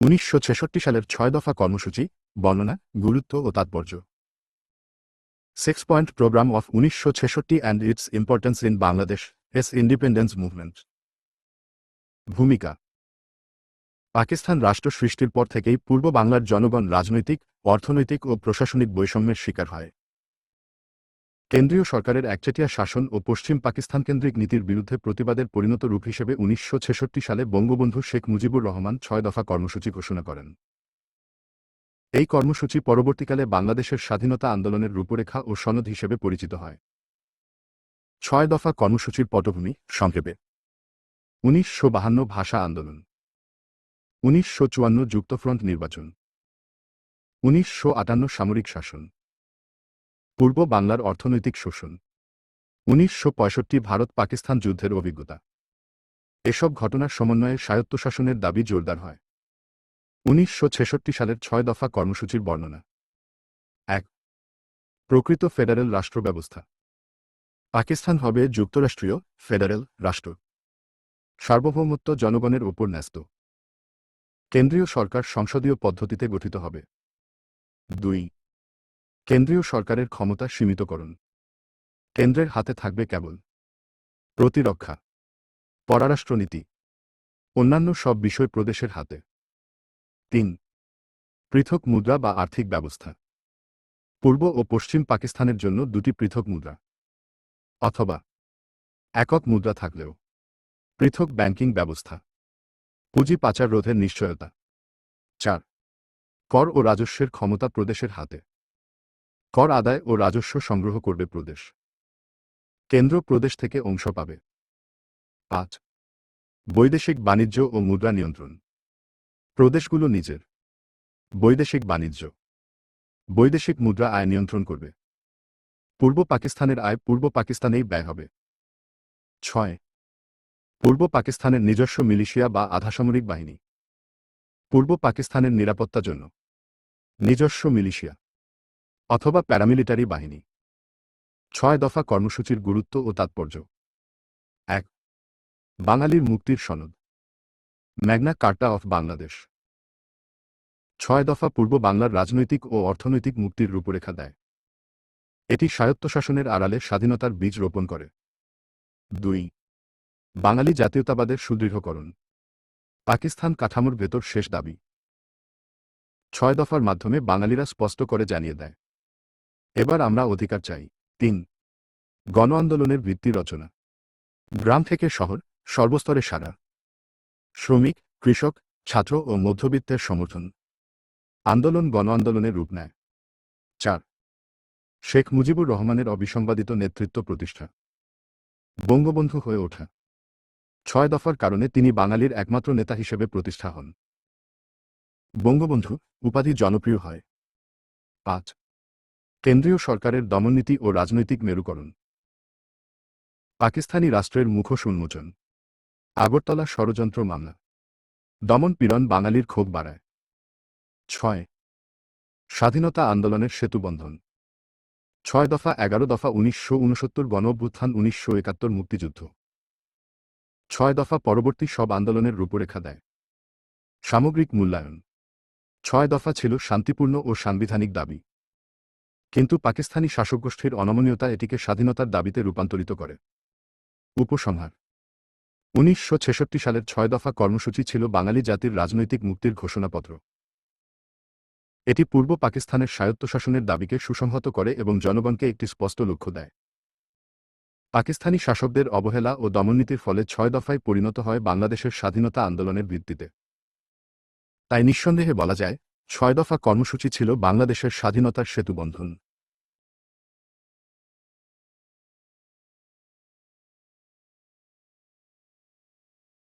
উনিশশো ছেষট্টি সালের ছয় দফা কর্মসূচি, বর্ণনা, গুরুত্ব ও তাৎপর্য। সিক্স পয়েন্ট প্রোগ্রাম অফ উনিশশো ছেষট্টি and its importance in Bangladesh's independence movement ভূমিকা। পাকিস্তান রাষ্ট্র সৃষ্টির পর থেকেই পূর্ব বাংলার জনগণ রাজনৈতিক, অর্থনৈতিক ও প্রশাসনিক বৈষম্যের শিকার হয়। কেন্দ্রীয় সরকারের একচেটিয়া শাসন ও পশ্চিম পাকিস্তান কেন্দ্রিক নীতির বিরুদ্ধে প্রতিবাদের পরিণত রূপ হিসেবে উনিশশো ছেষট্টি সালে বঙ্গবন্ধু শেখ মুজিবুর রহমান ছয় দফা কর্মসূচি ঘোষণা করেন। এই কর্মসূচি পরবর্তীকালে বাংলাদেশের স্বাধীনতা আন্দোলনের রূপরেখা ও সনদ হিসেবে পরিচিত হয়। ছয় দফা কর্মসূচির পটভূমি, সংক্ষেপে। উনিশশো বাহান্ন ভাষা আন্দোলন। উনিশশো চুয়ান্ন যুক্তফ্রন্ট নির্বাচন। উনিশশো আটান্ন সামরিক শাসন। পূর্ব বাংলার অর্থনৈতিক শোষণ। উনিশশো পঁয়ষট্টি ভারত পাকিস্তান যুদ্ধের অভিজ্ঞতা। এসব ঘটনার সমন্বয়ে স্বায়ত্তশাসনের দাবি জোরদার হয়। উনিশশো ছেষট্টি সালের ছয় দফা কর্মসূচির বর্ণনা। এক, প্রকৃত ফেডারেল রাষ্ট্র ব্যবস্থা পাকিস্তান হবে যুক্তরাষ্ট্রীয় ফেডারেল রাষ্ট্র। সার্বভৌমত্ব জনগণের ওপর ন্যস্ত। কেন্দ্রীয় সরকার সংসদীয় পদ্ধতিতে গঠিত হবে। দুই কেন্দ্রীয় সরকারের ক্ষমতা সীমিতকরণ কেন্দ্রের হাতে থাকবে কেবল প্রতিরক্ষা পররাষ্ট্রনীতি অন্যান্য সব বিষয় প্রদেশের হাতে। তিন, পৃথক মুদ্রা বা আর্থিক ব্যবস্থা। পূর্ব ও পশ্চিম পাকিস্তানের জন্য দুটি পৃথক মুদ্রা। অথবা একক মুদ্রা থাকলেও পৃথক ব্যাংকিং ব্যবস্থা। পুঁজি পাচার রোধের নিশ্চয়তা। চার, কর ও রাজস্বের ক্ষমতা প্রদেশের হাতে। কর আদায় ও রাজস্ব সংগ্রহ করবে প্রদেশ। কেন্দ্র প্রদেশ থেকে অংশ পাবে। পাঁচ। বৈদেশিক বাণিজ্য ও মুদ্রা নিয়ন্ত্রণ। প্রদেশগুলো নিজের। বৈদেশিক বাণিজ্য। বৈদেশিক মুদ্রা আয় নিয়ন্ত্রণ করবে। পূর্ব পাকিস্তানের আয় পূর্ব পাকিস্তানেই ব্যয় হবে। ছয়। পূর্ব পাকিস্তানের নিজস্ব মিলিশিয়া বা আধাসামরিক বাহিনী। পূর্ব পাকিস্তানের নিরাপত্তার জন্য। নিজস্ব মিলিশিয়া। অথবা প্যারামিলিটারি বাহিনী। ছয় দফা কর্মসূচির গুরুত্ব ও তাৎপর্য। এক, বাঙালির মুক্তির সনদ। Magna Carta of Bangladesh. ছয় দফা পূর্ব বাংলার রাজনৈতিক ও অর্থনৈতিক মুক্তির রূপরেখা দেয়। এটি স্বায়ত্তশাসনের আড়ালে স্বাধীনতার বীজ রোপণ করে। দুই, বাঙালি জাতীয়তাবাদের সুদৃঢ়করণ। পাকিস্তান কাঠামোর ভেতর শেষ দাবি। ছয় দফার মাধ্যমে বাঙালিরা স্পষ্ট করে জানিয়ে দেয়। এবার আমরা অধিকার চাই। তিন গণ আন্দোলনের ভিত্তি রচনা। গ্রাম থেকে শহর সর্বস্তরে সারা। শ্রমিক, কৃষক, ছাত্র ও মধ্যবিত্তের সমর্থন। আন্দোলন গণ আন্দোলনের রূপ নেয়। চার, শেখ মুজিবুর রহমানের অবিসংবাদিত নেতৃত্ব প্রতিষ্ঠা। বঙ্গবন্ধু হয়ে ওঠা। ছয় দফার কারণে তিনি বাঙালির একমাত্র নেতা হিসেবে প্রতিষ্ঠা হন। বঙ্গবন্ধু উপাধি জনপ্রিয় হয়। পাঁচ কেন্দ্রীয় সরকারের দমননীতি ও রাজনৈতিক মেরুকরণ। পাকিস্তানি রাষ্ট্রের মুখোশ উন্মোচন। আগরতলা ষড়যন্ত্র মামলা। দমন পীড়ন বাঙালির ক্ষোভ বাড়ায়। ছয়। স্বাধীনতা আন্দোলনের সেতুবন্ধন ছয় দফা, এগারো দফা, উনিশশো উনসত্তর গণ অভ্যুত্থান, উনিশশো একাত্তর মুক্তিযুদ্ধ। ছয় দফা, পরবর্তী সব আন্দোলনের রূপরেখা দেয়। সামগ্রিক মূল্যায়ন। ছয় দফা ছিল শান্তিপূর্ণ ও সাংবিধানিক দাবি। কিন্তু পাকিস্তানি শাসকগোষ্ঠীর অনমনীয়তা এটিকে স্বাধীনতার দাবিতে রূপান্তরিত করে। উপসংহার, উনিশশো ছেষট্টি সালের ছয় দফা কর্মসূচি ছিল বাঙালি জাতির রাজনৈতিক মুক্তির ঘোষণাপত্র। এটি পূর্ব পাকিস্তানের স্বায়ত্তশাসনের দাবিকে সুসংহত করে এবং জনগণকে একটি স্পষ্ট লক্ষ্য দেয়। পাকিস্তানি শাসকদের অবহেলা ও দমননীতির ফলে ছয় দফায় পরিণত হয় বাংলাদেশের স্বাধীনতা আন্দোলনের ভিত্তিতে। তাই নিঃসন্দেহে বলা যায় ছয় দফা কর্মসূচি ছিল বাংলাদেশের স্বাধীনতার সেতুবন্ধন।